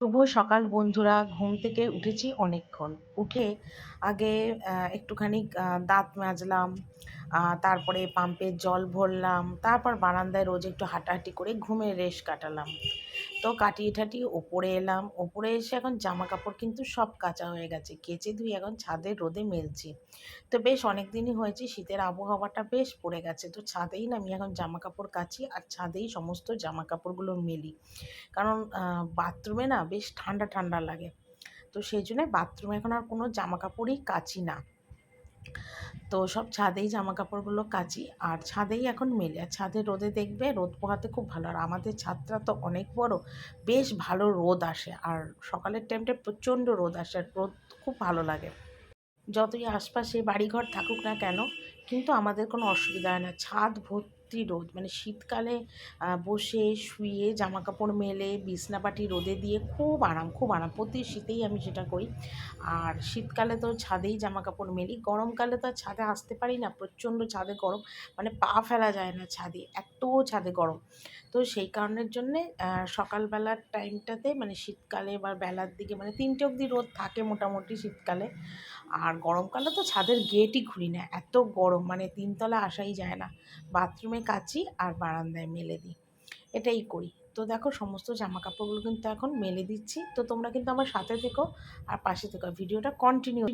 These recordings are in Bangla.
শুভ সকাল বন্ধুরা, ঘুম থেকে উঠেছি অনেকক্ষণ। উঠে আগে একটুখানি দাঁত মাজলাম তারপরে পাম্পের জল ভরলাম, তারপর বারান্দায় রোজ একটু হাঁটাহাঁটি করে ঘুমের রেশ কাটালাম। তো কাটিয়ে ঠাটিয়ে ওপরে এলাম। ওপরে এসে এখন জামা কাপড় কিন্তু সব কাচা হয়ে গেছে। কেচে ধুয়ে এখন ছাদের রোদে মেলছি। তো বেশ অনেক দিনই হয়েছে, শীতের আবহাওয়াটা বেশ পড়ে গেছে। তো ছাদেই না আমি এখন জামা কাপড় কাচি আর ছাদেই সমস্ত জামা কাপড়গুলো মেলি। কারণ বাথরুমে না বেশ ঠান্ডা ঠান্ডা লাগে। তো সেই জন্য বাথরুমে এখন আর কোনো জামা কাপড়ই কাচি না। তো সব ছাদেই জামা কাপড়গুলো কাচি, আর ছাদেই এখন মেলে। আর ছাদে রোদে দেখবে রোদ পোহাতে খুব ভালো। আর আমাদের ছাদটা তো অনেক বড়, বেশ ভালো রোদ আসে। আর সকালের টাইমটা প্রচণ্ড রোদ আসে, আর রোদ খুব ভালো লাগে। যতই আশপাশে বাড়িঘর থাকুক না কেন, কিন্তু আমাদের কোনো অসুবিধা হয় না। ছাদ ভর্তি রোদ। মানে শীতকালে বসে শুয়ে জামা কাপড় মেলে, বিছনাপাটি রোদে দিয়ে খুব আরাম খুব আরাম। প্রতি শীতেই আমি সেটা করি। আর শীতকালে তো ছাদেই জামা কাপড় মেলি। গরমকালে তো আর ছাদে আসতে পারি না। প্রচণ্ড ছাদে গরম। মানে পা ফেলা যায় না ছাদে। এত ছাদে গরম। তো সেই কারণের জন্যে সকালবেলার টাইমটাতে মানে শীতকালে বা বেলার দিকে মানে তিনটে অবধি রোদ থাকে মোটামুটি শীতকালে। আর গরমকালে তো ছাদের গেটই খুলি না, এত গরম মানে তিনতলা আসাই যায় না। বাথরুমে কাচি আর বারান্দায় মেলে দিই। এটাই করি। তো দেখো, সমস্ত জামা কাপড়গুলো কিন্তু এখন মেলে দিচ্ছি। তো তোমরা কিন্তু আমার সাথে থেকো আর পাশে থেকো ভিডিওটা কন্টিনিউ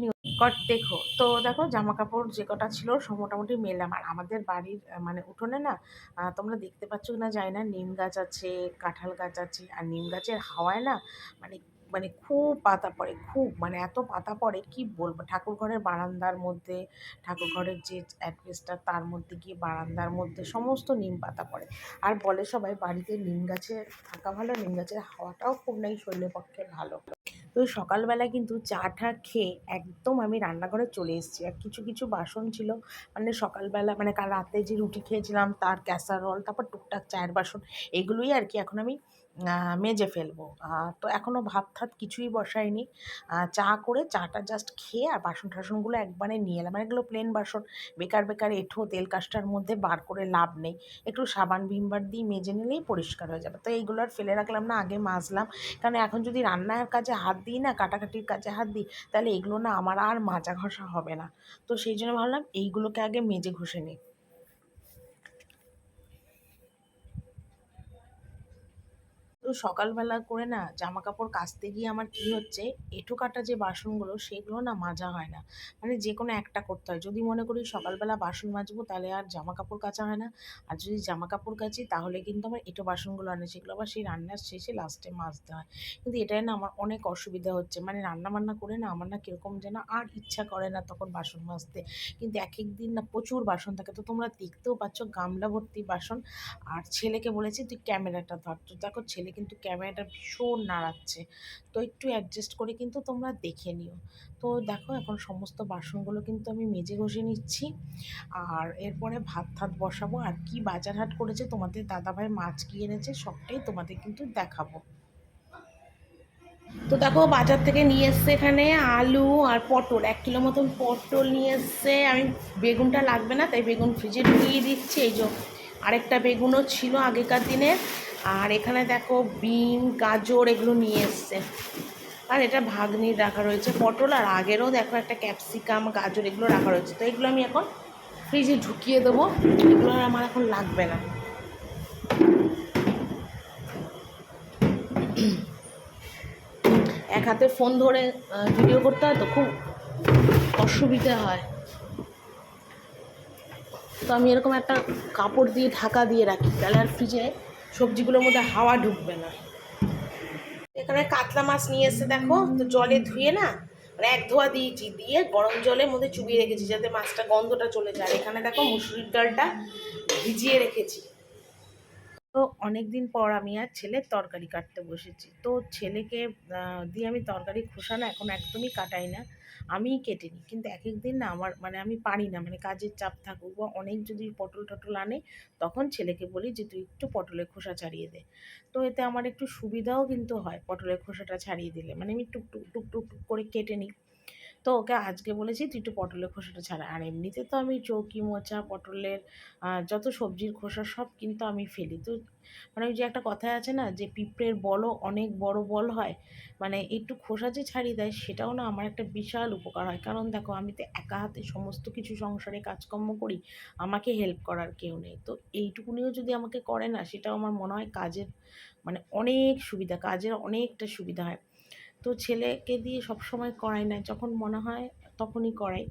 কর, দেখো। তো দেখো জামা কাপড় যে কটা ছিল মোটামুটি মেলাম। আর আমাদের বাড়ির মানে উঠোনে না তোমরা দেখতে পাচ্ছ কি না যায় না, নিম গাছ আছে, কাঁঠাল গাছ আছে। আর নিম গাছের হাওয়ায় না মানে মানে খুব পাতা পড়ে, খুব মানে এত পাতা পড়ে কি বলব? ঠাকুর ঘরের বারান্দার মধ্যে ঠাকুর ঘরের যে অ্যাডভেস্টার তার মধ্যে গিয়ে বারান্দার মধ্যে সমস্ত নিম পাতা পড়ে। আর বলে সবাই বাড়িতে নিম গাছে থাকা ভালো, নিম গাছের হাওয়াটাও খুব নাই, শরীরের পক্ষে ভালো। তো সকালবেলা কিন্তু চা টা খেয়ে একদম আমি রান্নাঘরে চলে এসেছি। আর কিছু কিছু বাসন ছিল মানে সকালবেলা মানে কাল রাতে যে রুটি খেয়েছিলাম, তার ক্যাসারোল, তারপর টুকটাক চায়ের বাসন, এগুলোই আর কি এখন আমি মেজে ফেলব। তো এখনও ভাত ঠাত কিছুই বসাইনি। চা করে চাটা জাস্ট খেয়ে আর বাসন টাসনগুলো একবারে নিয়ে এলাম। মানে এগুলো প্লেন বাসন। বেকার বেকার, এঁঠো, তেল কাজটার মধ্যে বার করে লাভ নেই। একটু সাবান, ভিমবার দিয়ে মেজে নিলেই পরিষ্কার হয়ে যাবে। তো এইগুলো আর ফেলে রাখলাম না, আগে মাজলাম। কারণ এখন যদি রান্নার কাজে হাত দিই না, কাটাকাটির কাজে হাত দিই, তাহলে এগুলো না আমার আর মাজা ঘষা হবে না। তো সেই জন্য ভাবলাম এইগুলোকে আগে মেজে ঘষে নিই। তো সকালবেলা করে না জামা কাপড় কাচতে গিয়ে আমার কি হচ্ছে এঁঠো কাটা যে বাসনগুলো সেগুলো না মাজা হয় না। মানে যে কোনো একটা করতে হয়। যদি মনে করি সকালবেলা বাসন মাজবো তাহলে আর জামা কাপড় কাচা হয় না। আর যদি জামা কাপড় কাচি তাহলে কিন্তু আমার এঁটো বাসনগুলো আনে, সেগুলো আবার সেই রান্নার শেষে লাস্টে মাজতে হয়। কিন্তু এটাই না আমার অনেক অসুবিধা হচ্ছে। মানে রান্না বান্না করে না আমার না কীরকম যেন আর ইচ্ছা করে না তখন বাসন মাজতে। কিন্তু এক এক দিন না প্রচুর বাসন থাকে। তো তোমরা দেখতেও পাচ্ছ গামলা ভর্তি বাসন। আর ছেলেকে বলেছি তুই ক্যামেরাটা ধর। তো দেখো ছেলে কিন্তু ক্যামেরাটা ভীষণ নাড়াচ্ছে। তো একটু অ্যাডজাস্ট করে কিন্তু তোমরা দেখে নিও। তো দেখো এখন সমস্ত বাসনগুলো কিন্তু আমি মেজে ঘষে নিচ্ছি। আর এরপরে ভাত ঠাত বসাবো। আর কি বাজার হাট করেছে তোমাদের দাদাভাই মাছ কি এনেছে সবটাই তোমাদের কিন্তু দেখাবো। তো দেখো বাজার থেকে নিয়ে এসছে এখানে আলু আর পটল। এক কিলো মতন পটল নিয়ে এসছে। আমি বেগুনটা লাগবে না, তাই বেগুন ফ্রিজে ঢুকিয়ে দিচ্ছি। এই যে আরেকটা বেগুনও ছিল আগেকার দিনের। আর এখানে দেখো বিন, গাজর এগুলো নিয়ে এসছে। আর এটা ভাগ্নির রাখা রয়েছে পটল, আর আগেরও দেখো একটা ক্যাপসিকাম, গাজর এগুলো রাখা রয়েছে। তো এগুলো আমি এখন ফ্রিজে ঢুকিয়ে দেবো। এগুলো আর আমার এখন লাগবে না। এক হাতে ফোন ধরে ভিডিও করতে হয় তো খুব অসুবিধা হয়। তো আমি এরকম একটা কাপড় দিয়ে ঢাকা দিয়ে রাখি। তাহলে আর ফ্রিজে সবজিগুলোর মধ্যে হাওয়া ঢুকবে না। এখানে কাতলা মাছ নিয়ে এসে দেখো, তো জলে ধুয়ে না মানে এক ধোয়া দিয়েছি, দিয়ে গরম জলের মধ্যে চুবিয়ে রেখেছি যাতে মাছটা গন্ধটা চলে যায়। এখানে দেখো মুসুরির ডালটা ভিজিয়ে রেখেছি। তো অনেক দিন পর আমি আর ছেলের তরকারি কাটতে বসেছি। তো ছেলেকে দিয়ে আমি তরকারি খোসা না এখন একদমই কাটাই না। আমিই কেটে নিই কিন্তু এক এক দিন না আমার মানে আমি পারি না মানে কাজের চাপ থাকুক বা অনেক যদি পটল টটল আনে, তখন ছেলেকে বলি যে, তুই একটু পটলের খোসা ছাড়িয়ে দে। তো এতে আমার একটু সুবিধাও কিন্তু হয় পটলের খোসাটা ছাড়িয়ে দিলে। মানে আমি টুকটুক টুকটুক টুক টুক টুক করে কেটে নিই। তো ওকে আজকে বলেছি, তুই একটু পটলের খোসাটা ছাড়া। আর এমনিতে তো আমি চৌকি, মোচা, পটলের যত সবজির খোসা সব কিন্তু আমি ফেলি। তো মানে ওই যে একটা কথায় আছে না, যে পিঁপড়ের বলও অনেক বড় বল হয়। মানে একটু খোসা যে ছাড়িয়ে দেয়, সেটাও না আমার একটা বিশাল উপকার হয়। কারণ দেখো, আমি তো একা হাতে সমস্ত কিছু সংসারে কাজকর্ম করি, আমাকে হেল্প করার কেউ নেই। তো এইটুকুনিও যদি আমাকে করে না, সেটাও আমার মনে হয় কাজের মানে অনেক সুবিধা, কাজের অনেকটা সুবিধা হয়। তো ছেলেকে দিয়ে সব সময় করাই না, যখন মনে হয় তখনই করাই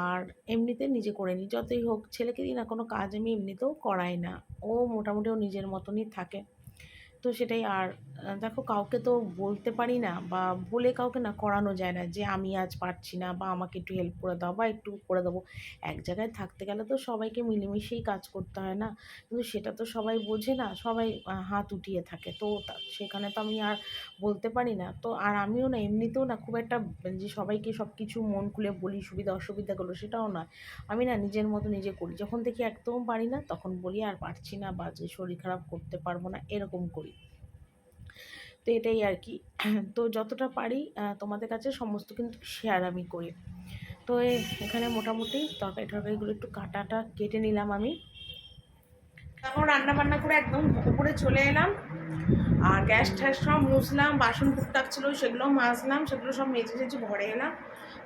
আর এমনিতে নিজে করে নিই যতই হোক, ছেলেকে দিয়ে না কোনো কাজ আমি এমনিতেও করাই না। ও মোটামুটি ও নিজের মতনই থাকে। তো সেটাই আর দেখো কাউকে তো বলতে পারি না বা বলে কাউকে না করানো যায় না যে আমি আজ পারছি না বা আমাকে একটু হেল্প করে দাও বা একটু করে দেবো। এক জায়গায় থাকতে গেলে তো সবাইকে মিলেমিশেই কাজ করতে হয় না। কিন্তু সেটা তো সবাই বোঝে না, সবাই হাত উঠিয়ে থাকে। তো সেখানে তো আমি আর বলতে পারি না। তো আর আমিও না, এমনিতেও না খুব একটা যে সবাইকে সব কিছু মন খুলে বলি, সুবিধা অসুবিধাগুলো সেটাও নয় আমি না নিজের মতো নিজে করি। যখন দেখি একদম পারি না, তখন বলি আর পারছি না বা যে শরীর খারাপ করতে পারব না, এরকম করি। তো এটাই আর কি। তো যতটা পারি তোমাদের কাছে সমস্ত কিন্তু শেয়ার আমি করি। তো এখানে মোটামুটি তরকারি টরকারিগুলো একটু কাটাটা কেটে নিলাম আমি। এখন রান্না বান্না করে একদম উপরে চলে এলাম। আর গ্যাস ট্যাস সব মুছলাম, বাসন টুকটাক ছিল সেগুলো মাজলাম, সেগুলো সব মেজে টেজে ভরে এলাম।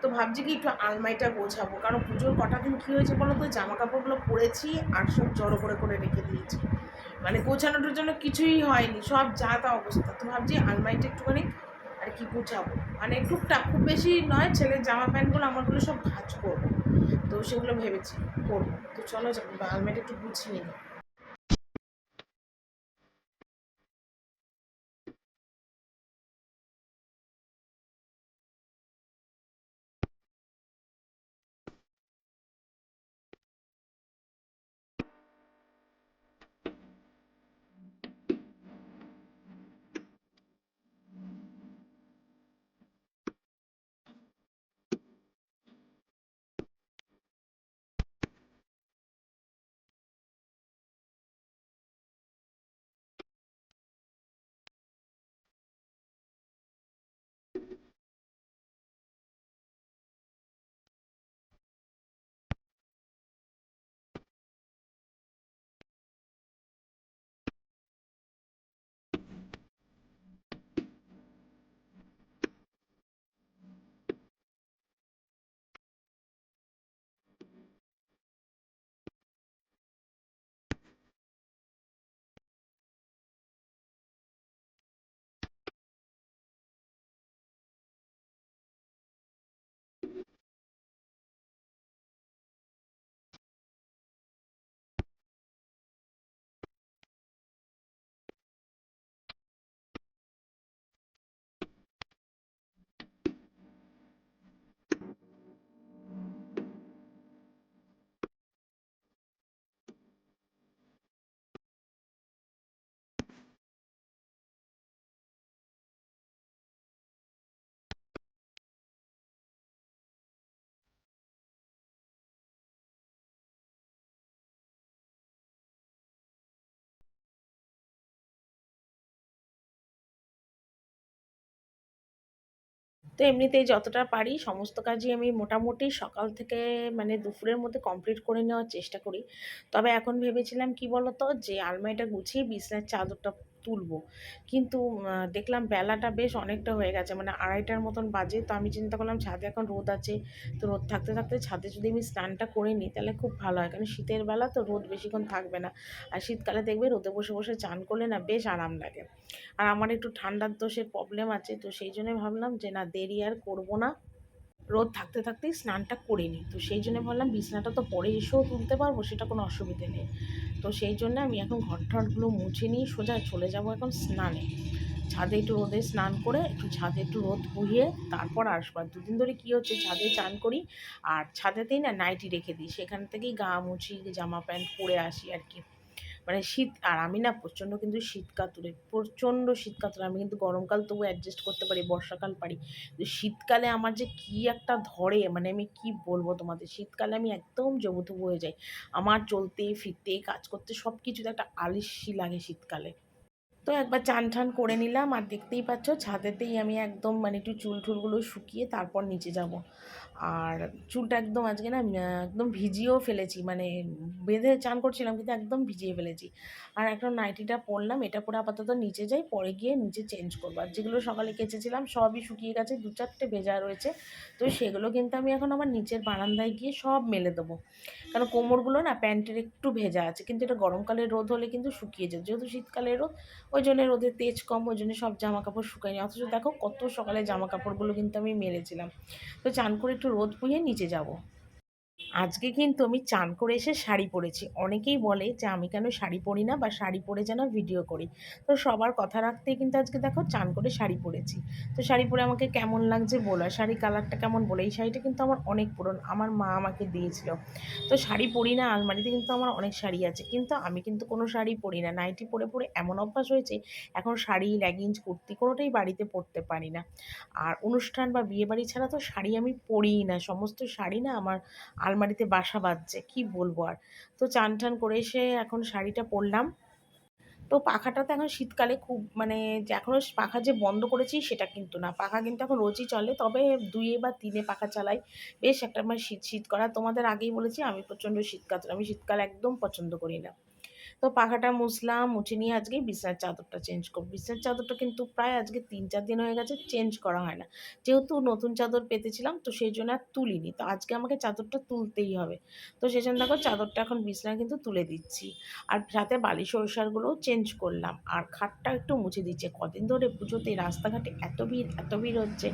তো ভাবছি কি একটু আলমারিটা গোছাবো, কারণ পুজোর কটা দিন কী হয়েছে বলো তো? জামা কাপড়গুলো পরেছি আর সব জড়ো করে করে রেখে দিয়েছি। মানে গোছানোটার জন্য কিছুই হয়নি, সব যা তা অবস্থা। তো ভাবছি আলমারিটা একটুখানি আর কি গুছাবো। মানে টুকটাক, খুব বেশি নয়, ছেলের জামা প্যান্টগুলো, আমারগুলো সব ভাজ করব। তো সেগুলো ভেবেছি করব। তো চলো আলমারিটা একটু গুছিয়ে নিই। তো এমনিতেই যতটা পারি সমস্ত কাজই আমি মোটামুটি সকাল থেকে মানে দুপুরের মধ্যে কমপ্লিট করে নেওয়ার চেষ্টা করি। তবে এখন ভেবেছিলাম কি বলতো যে আলমারিটা গুছিয়ে বিছনার চাদরটা তুলবো। কিন্তু দেখলাম বেলাটা বেশ অনেকটা হয়ে গেছে। মানে আড়াইটার মতন বাজে। তো আমি চিন্তা করলাম, ছাদে এখন রোদ আছে। তো রোদ থাকতে থাকতে ছাদে যদি আমি স্নানটা করে নিই, তাহলে খুব ভালো হয়। কারণ শীতের বেলা তো রোদ বেশিক্ষণ থাকবে না। আর শীতকালে দেখবে রোদে বসে বসে চান করলে না বেশ আরাম লাগে। আর আমার একটু ঠান্ডার দোষের প্রবলেম আছে। তো সেই জন্য ভাবলাম যে না, দেরি আর করব না। রোদ থাকতে থাকতেই স্নানটা করে নিই। তো সেই জন্য ভাবলাম বিছনাটা তো পরে এসেও তুলতে পারব, সেটা কোনো অসুবিধে নেই। তো সেই জন্য আমি এখন ঘর ঠরগুলো মুছে নিই, সোজা চলে যাব এখন স্নানে। ছাদে একটু রোদে স্নান করে, একটু ছাদে একটু রোদ বইয়ে তারপর আসব আর দুদিন ধরে কী হচ্ছে, ছাদে চান করি আর ছাদেতেই না নাইটি রেখে দিই। সেখান থেকেই গা মুছি, জামা প্যান্ট পরে আসি আর কি। মানে শীত, আর আমি না প্রচণ্ড কিন্তু শীত কাতুরে প্রচণ্ড শীত কাতুরে আমি কিন্তু গরমকাল তবু অ্যাডজাস্ট করতে পারি, বর্ষাকাল পারি। শীতকালে আমার যে কী একটা ধরে মানে আমি কি বলব তোমাদের? শীতকালে আমি একদম জবুথবু হয়ে যাই। আমার চলতে, ফিরতে, কাজ করতে সব কিছুতে একটা আলিস্যি লাগে শীতকালে। তো একবার চান ঠান করে নিলাম, আর দেখতেই পাচ্ছ ছাদেতেই আমি একদম মানে একটু চুল টুলগুলো শুকিয়ে তারপর নিচে যাব। আর চুলটা একদম আজকে না একদম ভিজিয়েও ফেলেছি মানে বেঁধে চান করছিলাম কিন্তু একদম ভিজিয়ে ফেলেছি। আর একটা নাইটিটা পরলাম, এটা পরে আপাতত নিচে যাই, পরে গিয়ে নিচে চেঞ্জ করব। আর যেগুলো সকালে কেচেছিলাম সবই শুকিয়ে গেছে দু চারটে ভেজা রয়েছে, তো সেগুলো কিন্তু আমি এখন আমার নিচের বারান্দায় গিয়ে সব মেলে দেবো। কারণ কোমরগুলো না প্যান্টের একটু ভেজা আছে, কিন্তু এটা গরমকালে রোদ হলে কিন্তু শুকিয়ে যায়। যেহেতু শীতকালের রোদ, ওই জন্য রোদের তেজ কম, ওই জন্য সব জামা কাপড় শুকায়নি। অথচ দেখো কত সকালে জামা কাপড়গুলো কিন্তু আমি মেলেছিলাম তো চান করে একটু রোদ পুঁয়ে নিচে যাব। আজকে কিন্তু আমি চান করে এসে শাড়ি পরেছি। অনেকেই বলে যে, আমি কেন শাড়ি পরি না বা শাড়ি পরে যেন ভিডিও করি? তো সবার কথা রাখতেই কিন্তু আজকে দেখো চান করে শাড়ি পরেছি। তো শাড়ি পরে আমাকে কেমন লাগছে বলো? শাড়ি কালারটা কেমন বলে? এই শাড়িটা কিন্তু আমার অনেক পুরন। আমার মা আমাকে দিয়েছিল। তো শাড়ি পরি না, আলমারিতে কিন্তু আমার অনেক শাড়ি আছে। কিন্তু আমি কিন্তু কোনো শাড়ি পরি না। নাইটি পরে পরে এমন অভ্যাস হয়েছে, এখন শাড়ি, লেগিংস, কুর্তি কোনোটাই বাড়িতে পরতে পারি না। আর অনুষ্ঠান বা বিয়ে বাড়ি ছাড়া তো শাড়ি আমি পরিই না। সমস্ত শাড়ি না আমার আলমারিতে বাসা বাঁধছে, কি বলব আর? তো চান টান করে এসে এখন শাড়িটা পরলাম। তো পাখাটা তো এখন শীতকালে খুব মানে এখনও পাখা যে বন্ধ করেছি সেটা কিন্তু না। পাখা কিন্তু এখন রোজই চলে, তবে দুয়ে বা তিনে পাখা চালাই। বেশ একটা মানে শীত শীত করা তোমাদের আগেই বলেছি, আমি প্রচণ্ড শীতকাল আমি শীতকাল একদম পছন্দ করি না। তো পাখাটা মুছলাম, মুছে নিয়ে আজকে বিছানার চাদরটা চেঞ্জ করব। বিছানার চাদরটা কিন্তু প্রায় আজকে তিন চার দিন হয়ে গেছে চেঞ্জ করা হয় না। যেহেতু নতুন চাদর পেতেছিলাম, তো সেই জন্য আর তুলিনি। তো আজকে আমাকে চাদরটা তুলতেই হবে। তো সেই জন্য দেখো চাদরটা এখন বিছানা কিন্তু তুলে দিচ্ছি। আর সাথে বালি সরষারগুলোও চেঞ্জ করলাম। আর খাটটা একটু মুছে দিচ্ছে। কদিন ধরে পুজোতে রাস্তাঘাটে এত ভিড় এত ভিড় হচ্ছে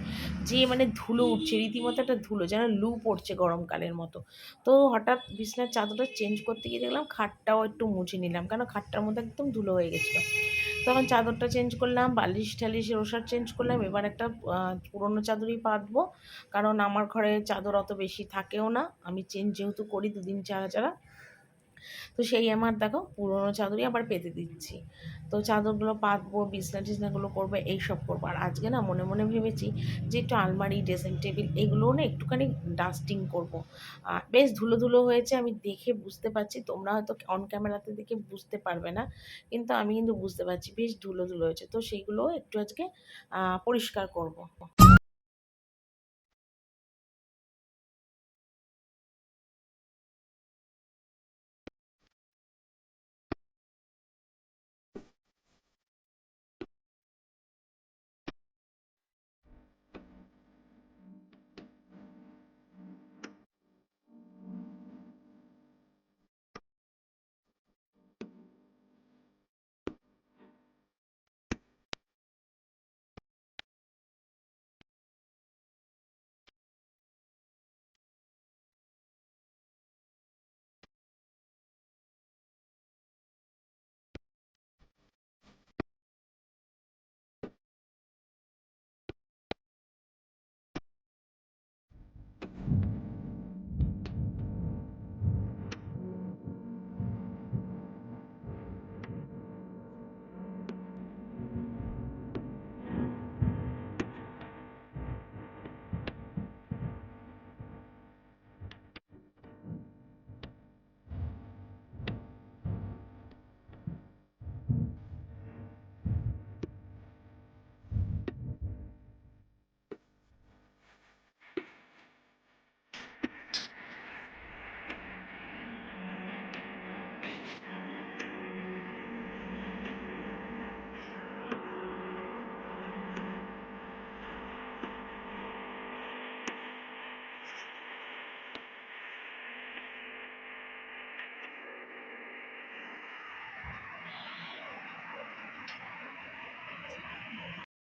যে মানে ধুলো উঠছে, রীতিমতো একটা ধুলো যেন লু পড়ছে গরমকালের মতো। তো হঠাৎ বিছানার চাদরটা চেঞ্জ করতে গিয়ে দেখলাম খাটটাও একটু মুছে নিলাম। নিলাম কেন? খাটটার মধ্যে একদম ধুলো হয়ে গেছিল। তখন চাদরটা চেঞ্জ করলাম, বালিশ ঠালিশ ওষার চেঞ্জ করলাম। এবার একটা পুরনো চাদরই পাতবো। কারণ আমার ঘরে চাদর অত বেশি থাকেও না। আমি চেঞ্জ যেহেতু করি দুদিন ছাড়া ছাড়া। তো সেই আমার, দেখো, পুরনো চাদরই আবার পেতে দিচ্ছি। তো চাদরগুলো পাতবো, বিছনা টিছনাগুলো করব, এইসব করব। আর আজকে না মনে মনে ভেবেছি যে একটু আলমারি, ড্রেসিং টেবিল এগুলোও না একটুখানি ডাস্টিং করব। বেশ ধুলো ধুলো হয়েছে, আমি দেখে বুঝতে পারছি, তোমরা হয়তো অন ক্যামেরাতে দেখে বুঝতে পারবে না, কিন্তু আমি কিন্তু বুঝতে পারছি, বেশ ধুলো ধুলো হয়েছে। তো সেইগুলো একটু আজকে পরিষ্কার করব।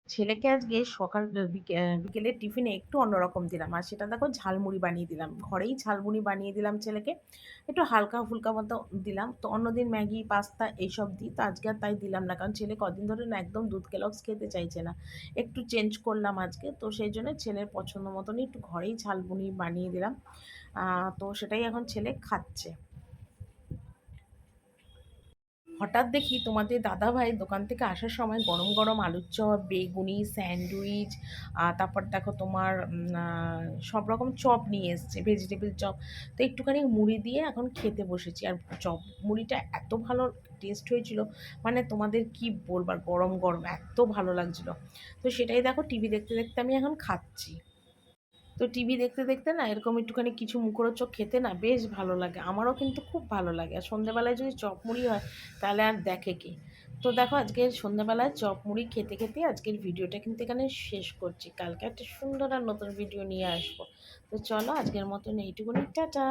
ছেলেকে আজকে সকাল বিকেলে টিফিনে একটু অন্যরকম দিলাম। আর সেটা দেখো ঝালমুড়ি বানিয়ে দিলাম। ঘরেই ঝালমুড়ি বানিয়ে দিলাম ছেলেকে। একটু হালকা ফুলকা মতো দিলাম। তো অন্যদিন ম্যাগি, পাস্তা এইসব দিই। তো আজকে আর তাই দিলাম না। কারণ ছেলে কদিন ধরে না একদম দুধ কেলক্স খেতে চাইছে না। একটু চেঞ্জ করলাম আজকে। তো সেই জন্য ছেলের পছন্দ মতনই একটু ঘরেই ঝালমুড়ি বানিয়ে দিলাম। তো সেটাই এখন ছেলে খাচ্ছে। হঠাৎ দেখি তোমাদের দাদা ভাই দোকান থেকে আসার সময় গরম গরম আলুর চপ, বেগুনি, স্যান্ডউইচ তারপর দেখো তোমার সব রকম চপ নিয়ে এসছে ভেজিটেবল চপ। তো একটুখানি মুড়ি দিয়ে এখন খেতে বসেছি। আর চপ মুড়িটা এত ভালো টেস্ট হয়েছিল মানে তোমাদের কি বলবার গরম গরম এত ভালো লাগছিল। তো সেটাই দেখো টিভি দেখতে দেখতে আমি এখন খাচ্ছি। তো টিভি দেখতে দেখতে না এরকম একটুখানি কিছু মুখরোচক খেতে না বেশ ভালো লাগে। আমারও কিন্তু খুব ভালো লাগে। আর সন্ধ্যেবেলায় যদি চপমুড়ি হয়, তাহলে আর দেখে কি? তো দেখো, আজকে সন্ধ্যাবেলায় চপ মুড়ি খেতে খেতে আজকের ভিডিওটা কিন্তু এখানে শেষ করছি। কালকে একটা সুন্দর আর নতুন ভিডিও নিয়ে আসব। তো চলো, আজকের মতন এইটুকুনি। টাটা!